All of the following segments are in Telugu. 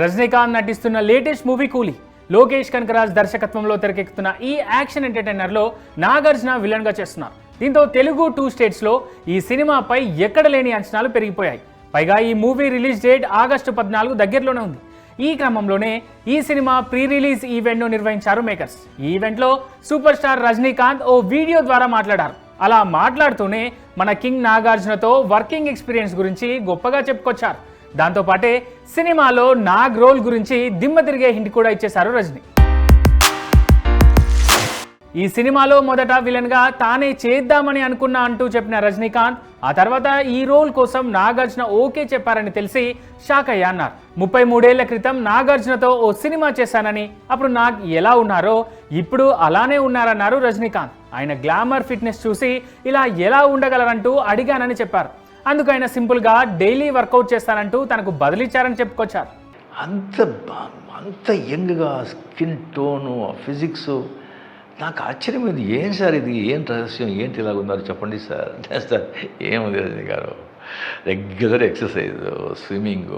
రజనీకాంత్ నటిస్తున్న లేటెస్ట్ మూవీ కూలీ. లోకేష్ కనకరాజ్ దర్శకత్వంలో తెరకెక్కుతున్న ఈ యాక్షన్ ఎంటర్టైనర్లో నాగార్జున విలన్గా చేస్తున్నారు. దీంతో తెలుగు టూ స్టేట్స్లో ఈ సినిమాపై ఎక్కడ లేని అంచనాలు పెరిగిపోయాయి. పైగా ఈ మూవీ రిలీజ్ డేట్ ఆగస్టు పద్నాలుగు దగ్గరలోనే ఉంది. ఈ క్రమంలోనే ఈ సినిమా ప్రీ రిలీజ్ ఈవెంట్ను నిర్వహించారు మేకర్స్. ఈ ఈవెంట్లో సూపర్ స్టార్ రజనీకాంత్ ఓ వీడియో ద్వారా మాట్లాడారు. అలా మాట్లాడుతూనే మన కింగ్ నాగార్జునతో వర్కింగ్ ఎక్స్పీరియన్స్ గురించి గొప్పగా చెప్పుకొచ్చారు. దాంతోపాటే సినిమాలో నాగ్ రోల్ గురించి దిమ్మ తిరిగే హింట్ కూడా ఇచ్చేశారు రజనీ. ఈ సినిమాలో మొదట విలన్గా తానే చేద్దామని అనుకున్నా అంటూ చెప్పిన రజనీకాంత్ ఆ తర్వాత ఈ రోల్ కోసం నాగార్జున ఓకే చెప్పారని తెలిసి షాక్ అయ్యా అన్నారు. ముప్పై మూడేళ్ళ క్రితం నాగార్జునతో ఓ సినిమా చేశానని అప్పుడు నాగ్ ఎలా ఉన్నారో ఇప్పుడు అలానే ఉన్నారన్నారు రజనీకాంత్. ఆయన గ్లామర్ ఫిట్నెస్ చూసి ఇలా ఎలా ఉండగలరంటూ అడిగానని చెప్పారు. అందుకు ఆయన సింపుల్గా డైలీ వర్కౌట్ చేస్తానంటూ తనకు బదిలిచ్చారని చెప్పుకొచ్చారు. అంత బా- అంత యంగ్గా స్కిన్ టోను ఫిజిక్స్. నాకు ఆశ్చర్యమైంది ఏం సార్ ఇది? ఏం రహస్యం? ఏంటి ఇలా ఉన్నారు? చెప్పండి సార్. అంటే సార్ ఏముంది రజనీ గారు. రెగ్యులర్ ఎక్సర్సైజ్ స్విమ్మింగ్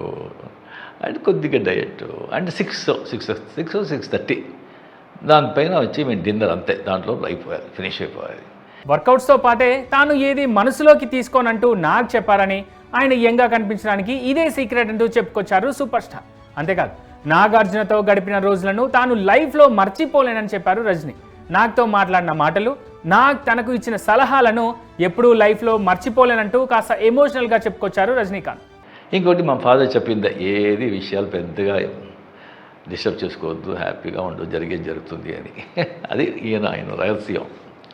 అండ్ కొద్దిగా diet and six six six six thirty. దానిపైన వచ్చి మేము డిన్నర్ అంతే. దాంట్లో అయిపోయాలి ఫినిష్ అయిపోవాలి వర్కౌట్స్తో పాటే తాను ఏది మనసులోకి తీసుకోనంటూ నాకు చెప్పారని ఆయన యంగా కనిపించడానికి ఇదే సీక్రెట్ అంటూ చెప్పుకొచ్చారు సూపర్ స్టార్ అంతేకాదు నాగార్జునతో గడిపిన రోజులను తాను లైఫ్లో మర్చిపోలేనని చెప్పారు రజనీ. నాగ్తో మాట్లాడిన మాటలు నాగ్ తనకు ఇచ్చిన సలహాలను ఎప్పుడూ లైఫ్లో మర్చిపోలేనంటూ కాస్త ఎమోషనల్గా చెప్పుకొచ్చారు రజనీకాంత్. ఇంకోటి మా ఫాదర్ చెప్పింది ఏది విషయాలు పెద్దగా డిస్టర్బ్ చేసుకోవద్దు హ్యాపీగా ఉండు జరిగేది జరుగుతుంది అని. అది ఈయన ఆయన రహస్యం.